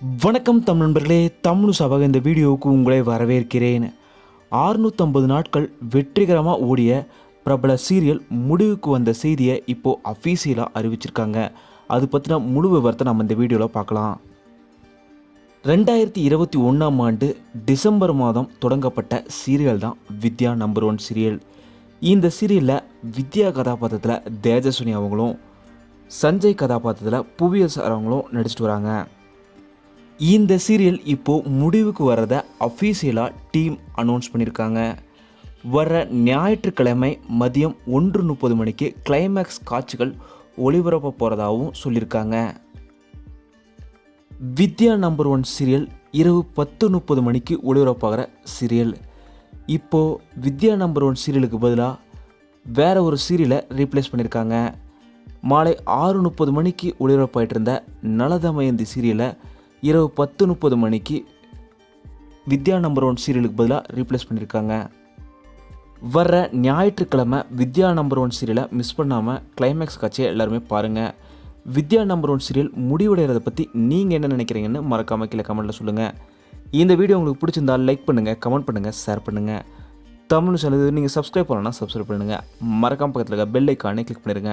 வணக்கம் தமிழ் நண்பர்களே தமிழ் சபக இந்த வீடியோவுக்கு உங்களை வரவேற்கிறேன். 650 நாட்கள் வெற்றிகரமாக ஓடிய பிரபல சீரியல் முடிவுக்கு வந்த செய்தியை இப்போது அஃபீஷியலாக அறிவிச்சிருக்காங்க. அது பற்றின முழு விவரத்தை நம்ம இந்த வீடியோவில் பார்க்கலாம். ரெண்டாயிரத்தி இருபத்தி ஒன்றாம் ஆண்டு டிசம்பர் மாதம் தொடங்கப்பட்ட சீரியல் தான் வித்யா நம்பர் ஒன் சீரியல். இந்த சீரியலில் வித்யா கதாபாத்திரத்தில் தேஜஸ்வினி அவங்களும் சஞ்சய் கதாபாத்திரத்தில் புவியல் சார் அவங்களும் நடிச்சிட்டு வராங்க. இந்த சீரியல் இப்போது முடிவுக்கு வரதை அஃபீஷியலாக டீம் அனௌன்ஸ் பண்ணியிருக்காங்க வர ஞாயிற்றுக்கிழமை மதியம் ஒன்று முப்பது மணிக்கு கிளைமேக்ஸ் காட்சிகள் ஒளிபரப்ப போகிறதாகவும் சொல்லியிருக்காங்க வித்யா நம்பர் ஒன் சீரியல் இரவு பத்து முப்பது மணிக்கு ஒளிபரப்பாகிற சீரியல் இப்போது வித்யா நம்பர் ஒன் சீரியலுக்கு பதிலாக வேறு ஒரு சீரியலை ரீப்ளேஸ் பண்ணியிருக்காங்க மாலை ஆறு முப்பது மணிக்கு ஒளிபரப்பாயிட்டு இருந்த நலதமயந்தி சீரியலை இரவு பத்து முப்பது மணிக்கு வித்யா நம்பர் ஒன் சீரியலுக்கு பதிலாக ரீப்ளேஸ் பண்ணியிருக்காங்க வர்ற ஞாயிற்றுக்கிழமை வித்யா நம்பர் ஒன் சீரியலை மிஸ் பண்ணாமல் கிளைமேக்ஸ் காட்சியை எல்லாருமே பாருங்கள் வித்யா நம்பர் ஒன் சீரியல் முடிவடைகிறத பற்றி நீங்கள் என்ன நினைக்கிறீங்கன்னு மறக்காமல் கீழே கமெண்ட்டில் சொல்லுங்கள் இந்த வீடியோ உங்களுக்கு பிடிச்சிருந்தால் லைக் பண்ணுங்கள் கமெண்ட் பண்ணுங்கள் ஷேர் பண்ணுங்கள் தமிழ் சேனல் நீங்கள் சப்ஸ்கிரைப் பண்ணலன்னா சப்ஸ்கிரைப் பண்ணுங்கள் மறக்காமல் பக்கத்தில் இருக்க பெல் ஐக்கானே கிளிக் பண்ணிடுங்க